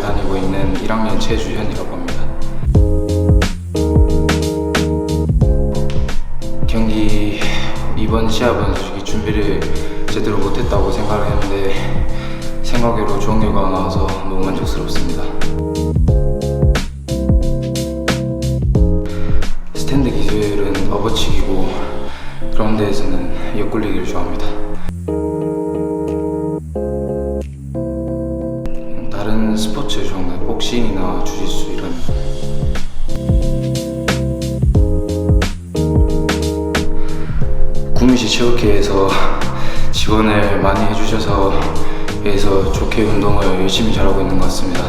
다니고 있는 1학년 최주현이라고 합니다. 경기 이번 시합은 솔직히 준비를 제대로 못했다고 생각을 했는데 생각외로 좋은 결과가 나와서 너무 만족스럽습니다. 스탠드 기술은 업어치기고 그런 데에서는 옆굴리기를 좋아합니다. 다른 스포츠 좋아합니다. 복싱이나 주짓수 이런 구미시 체육회에서 지원을 많이 해주셔서 여기서 좋게 운동을 열심히 잘하고 있는 것 같습니다.